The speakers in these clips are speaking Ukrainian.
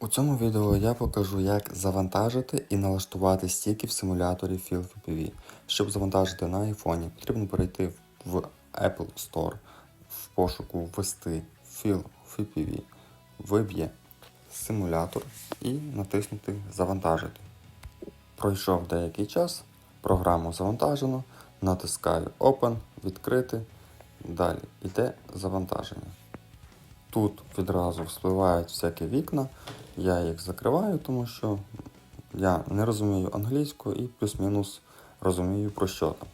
У цьому відео я покажу, як завантажити і налаштувати стіки в симуляторі FilFPV. Щоб завантажити на iPhone, потрібно перейти в Apple Store, в пошуку ввести FilFPV, виб'є симулятор і натиснути Завантажити. Пройшов деякий час, програму завантажено, натискаю Open, відкрити. Далі йде завантаження. Тут відразу вспливають всякі вікна. Я їх закриваю, тому що я не розумію англійську і плюс-мінус розумію про що там.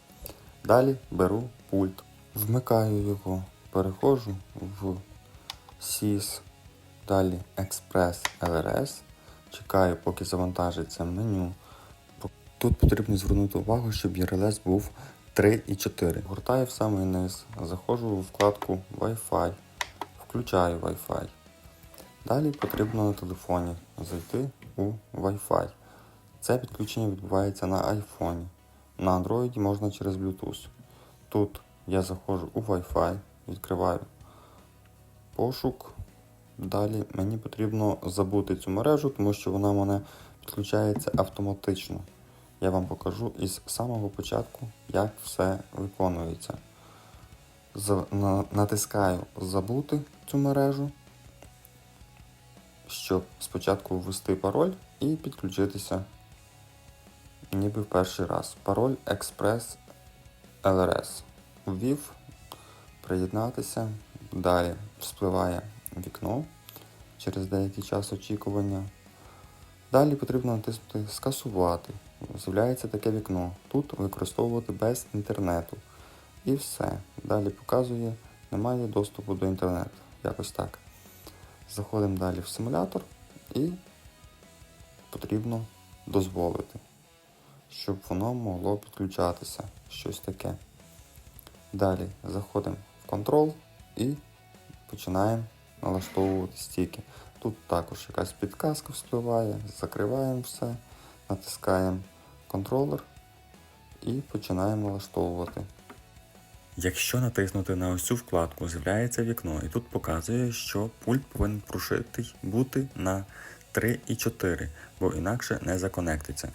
Далі беру пульт, вмикаю його, переходжу в SIS, далі Express LRS, чекаю, поки завантажиться меню. Тут потрібно звернути увагу, щоб RLS був 3 і 4. Гортаю в самий низ, заходжу у вкладку Wi-Fi, включаю Wi-Fi. Далі потрібно на телефоні зайти у Wi-Fi. Це підключення відбувається на iPhone. На Android можна через Bluetooth. Тут я заходжу у Wi-Fi, відкриваю пошук. Далі мені потрібно забути цю мережу, тому що вона в мене підключається автоматично. Я вам покажу із самого початку, як все виконується. Натискаю Забути цю мережу, щоб спочатку ввести пароль і підключитися ніби в перший раз. Пароль Express LRS. Ввів, приєднатися. Далі спливає вікно через деякий час очікування. Далі потрібно натиснути Скасувати. З'являється таке вікно. Тут використовувати без інтернету. І все. Далі показує, немає доступу до інтернету. Якось так. Заходимо далі в симулятор і потрібно дозволити, щоб воно могло підключатися. Щось таке. Далі заходимо в Control і починаємо налаштовувати стіки. Тут також якась підказка вспливає, закриваємо все, натискаємо контролер і починаємо налаштовувати. Якщо натиснути на ось цю вкладку, з'являється вікно, і тут показує, що пульт повинен прошитий бути на 3 і 4, бо інакше не законектиться.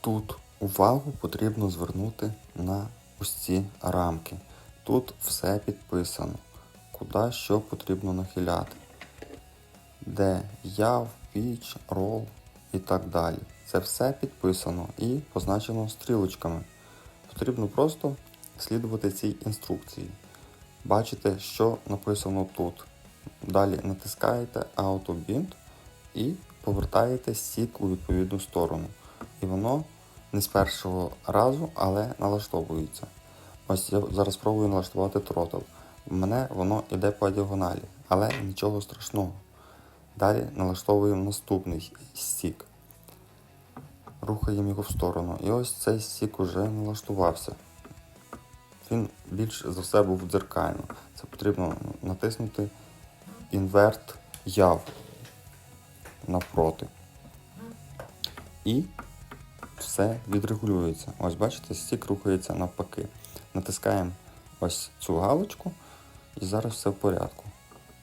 Тут увагу потрібно звернути на ось ці рамки. Тут все підписано, куди що потрібно нахиляти, де яв, піч, рол і так далі. Це все підписано і позначено стрілочками. Потрібно просто слідувати цій інструкції. Бачите, що написано тут. Далі натискаєте Auto Bind і повертаєте стік у відповідну сторону. І воно не з першого разу, але налаштовується. Ось я зараз спробую налаштувати тротл. У мене воно йде по діагоналі, але нічого страшного. Далі налаштовуємо наступний стік. Рухаємо його в сторону. І ось цей стік уже налаштувався. Він більш за все був дзеркально. Це потрібно натиснути інверт яв навпроти. І все відрегулюється. Ось бачите, стік рухається навпаки. Натискаємо ось цю галочку і зараз все в порядку.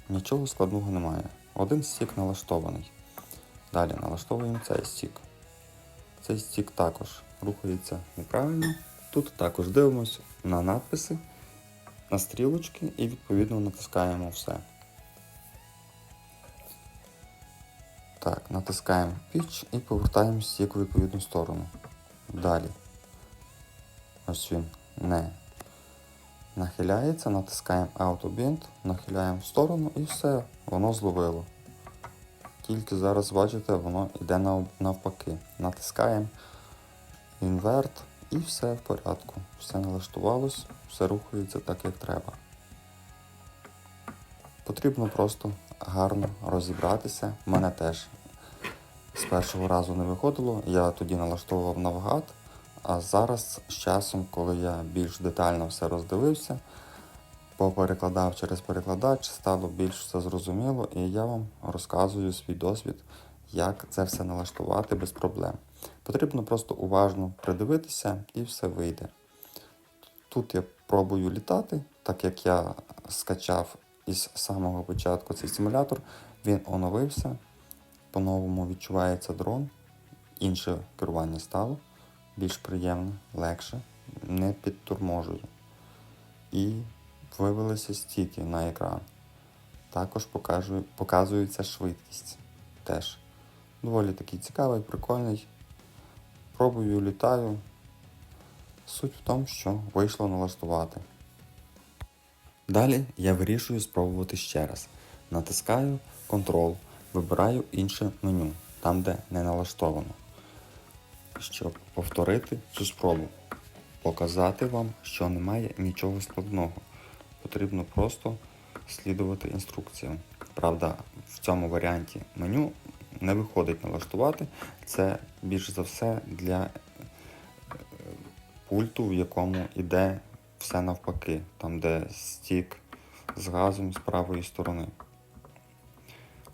Нічого складного немає. Один стік налаштований. Далі налаштовуємо цей стік. Цей стік також рухається неправильно. Тут також дивимося на надписи, на стрілочки і відповідно натискаємо все. Так, натискаємо Pitch і повертаємо стік у відповідну сторону. Далі. Ось він не нахиляється, натискаємо Auto Bind, нахиляємо в сторону і все, воно зловило. Тільки зараз бачите, воно йде навпаки. Натискаємо інверт і все в порядку. Все налаштувалось, все рухається так, як треба. Потрібно просто гарно розібратися. Мене теж з першого разу не виходило. Я тоді налаштовував навгад, а зараз з часом, коли я більш детально все роздивився, поперекладав через перекладач, стало більш все зрозуміло, і я вам розказую свій досвід, як це все налаштувати без проблем. Потрібно просто уважно придивитися і все вийде. Тут я пробую літати, так як я скачав із самого початку цей симулятор, він оновився. по-новому відчувається дрон, інше керування стало, більш приємне, легше, не підторможує. І вивелися стіки на екран. Також покажу, показується швидкість. Теж доволі такий цікавий, прикольний. Пробую, літаю. Суть в тому, що вийшло налаштувати. Далі я вирішую спробувати ще раз. Натискаю Ctrl, вибираю інше меню, там де не налаштовано. Щоб повторити цю спробу, показати вам, що немає нічого складного. Потрібно просто слідувати інструкціям. Правда, в цьому варіанті меню не виходить налаштувати. Це більш за все для е, пульту, в якому йде все навпаки, там де стік з газом з правої сторони.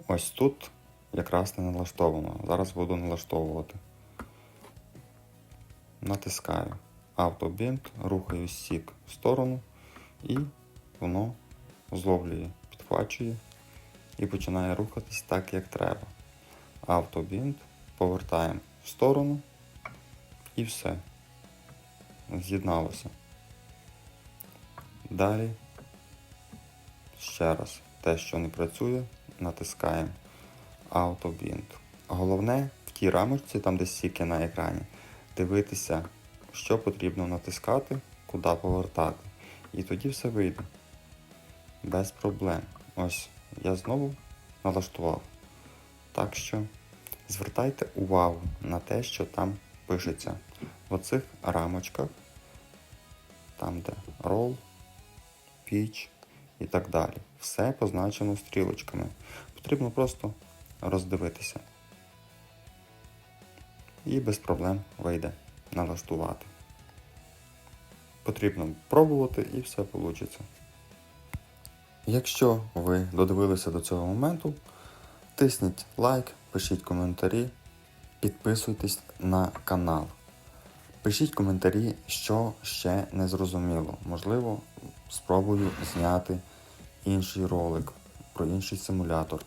Ось тут якраз не налаштовано. Зараз буду налаштовувати. Натискаю автобінт, рухаю стік в сторону і воно зловлює, підхвачує і починає рухатись так, як треба. Автобінт повертаємо в сторону і все. З'єдналося. Далі ще раз те, що не працює, натискаємо автобінт. Головне в тій рамочці, там де стільки на екрані, дивитися, що потрібно натискати, куди повертати. І тоді все вийде. Без проблем. Ось я знову налаштував. Так що звертайте увагу на те, що там пишеться. В оцих рамочках, там де roll, pitch і так далі. Все позначено стрілочками. Потрібно просто роздивитися. І без проблем вийде налаштувати. Потрібно пробувати і все вийде. Якщо ви додивилися до цього моменту, тисніть лайк, пишіть коментарі, підписуйтесь на канал. Пишіть коментарі, що ще не зрозуміло. Можливо, спробую зняти інший ролик про інший симулятор.